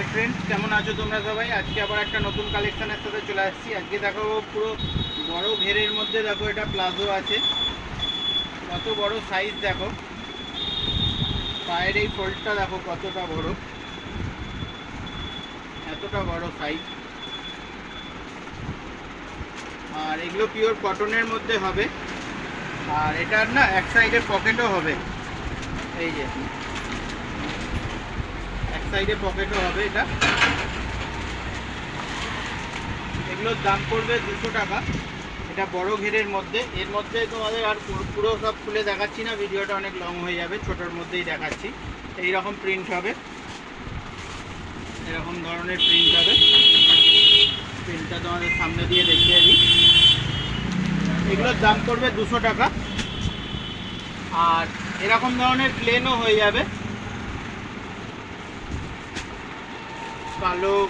Hi friends কেমন আছো তোমরা সবাই? আজকে আবার একটা নতুন কালেকশনের সাথে চলে আসছি। আজকে দেখো পুরো বড় ঘেরের মধ্যে দেখো, এটা প্লাজো আছে। কত বড় সাইজ দেখো। পায়ের এই ফোল্ডটা দেখো, কতটা বড়। এতটা বড় সাইজ আর এগুলো পিওর কটনের মধ্যে হবে। আর এটার না, এক সাইডে পকেটও হবে। এই যে। সাইডে পকেটও হবে এটা। এগুলোর দাম পড়বে দুশো টাকা। এটা বড় ঘেরের মধ্যে। এর মধ্যে তোমাদের আর পুরো- সব খুলে দেখাচ্ছি না। ভিডিওটা অনেক লং হয়ে যাবে। ছোটোর মধ্যেই দেখাচ্ছি। এই রকম প্রিন্ট হবে। এরকম ধরনের প্রিন্ট হবে। প্রিন্টটা তোমাদের সামনে দিয়ে দেখিয়ে দিই। এগুলোর দাম পড়বে দুশো টাকা। আর এরকম ধরনের প্লেনও হয়ে যাবে। কালো,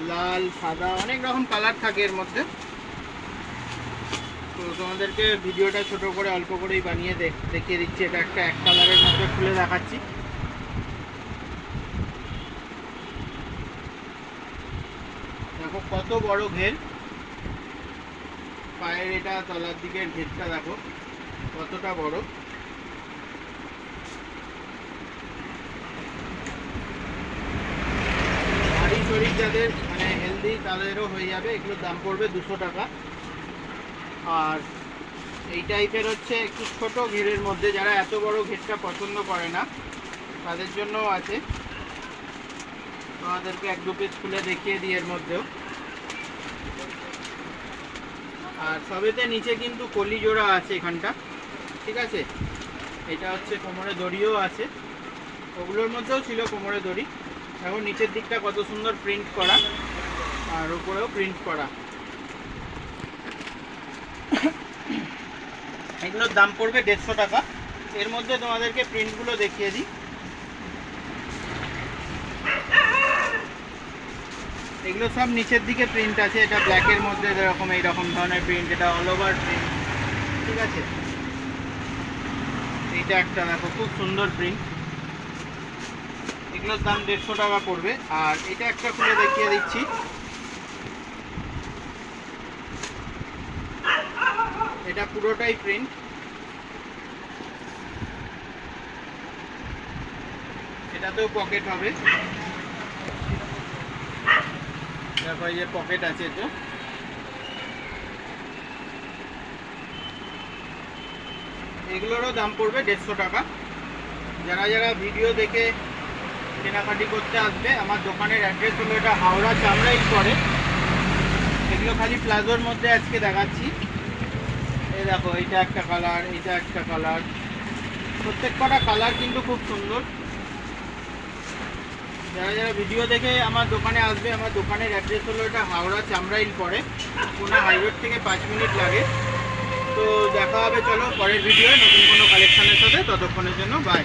লাল, সাদা, অনেক রকম কালার থাকে এর মধ্যে। তো তোমাদেরকে ভিডিওটা ছোট করে, অল্প করেই বানিয়ে দেখ- দেখিয়ে দিচ্ছি। এটা একটা এক কালারের মধ্যে খুলে দেখাচ্ছি। দেখো কত বড় ঘের। পায়ের এটা তলার দিকের ঘেরটা দেখো, কতটা বড়। শরীর যাদের মানে হেলদি তাদেরও হয়ে যাবে, এগুলোর দাম পড়বে দুশো টাকা। আর এই টাইপের হচ্ছে একটু ছোট ঘেরের মধ্যে, যারা এত বড় ঘেরটা পছন্দ করে না, তাদের জন্যও আছে। তোমাদেরকে এক দু পিস খুলে দেখিয়ে দিই এর মধ্যেও। আর সবেতে নিচে কিন্তু কলি জোড়া আছে এখানটা, ঠিক আছে? এটা হচ্ছে কোমরে দড়িও আছে। ওগুলোর মধ্যেও ছিল কোমরে দড়ি। এখন নিচের দিকটা কত সুন্দর প্রিন্ট করা, আর উপরেও প্রিন্ট করা। এগুলোর দাম পড়বে দেড়শো টাকা। এর মধ্যে তোমাদেরকে প্রিন্টগুলো দেখিয়ে দিই। এগুলো সব নিচের দিকে প্রিন্ট আছে, এটা ব্ল্যাকের মধ্যে এরকম এইরকম ধরনের প্রিন্ট এটা অল ওভার প্রিন্ট ঠিক আছে? এইটা একটা দেখো, খুব সুন্দর প্রিন্ট এগুলোর দাম দেড়শো টাকা পড়বে। আর এটা একটা খুলে দেখিয়ে দিচ্ছি। এটা পুরোটাই প্রিন্ট এটাতেও পকেট হবে। তারপরে যে পকেট আছে তো এগুলোরও দাম পড়বে দেড়শো টাকা। যারা যারা ভিডিও দেখে কেনাকাটি করতে আসবে। আমার দোকানের অ্যাড্রেস হলো এটা হাওড়া চামড়াই করে। এগুলো খালি প্লাজোর মধ্যে আজকে দেখাচ্ছি। এই দেখো, এইটা একটা কালার এইটা একটা কালার প্রত্যেক কটা কালার কিন্তু খুব সুন্দর। যারা যারা ভিডিও দেখে আমার দোকানে আসবে, আমার দোকানের অ্যাড্রেস হলো এটা হাওড়া চামড়াইল পরে পুনা হাইরোড থেকে পাঁচ মিনিট লাগে। তো দেখা হবে, চলো পরের ভিডিও নতুন কোনো কালেকশনের সাথে। ততক্ষণের জন্য বাই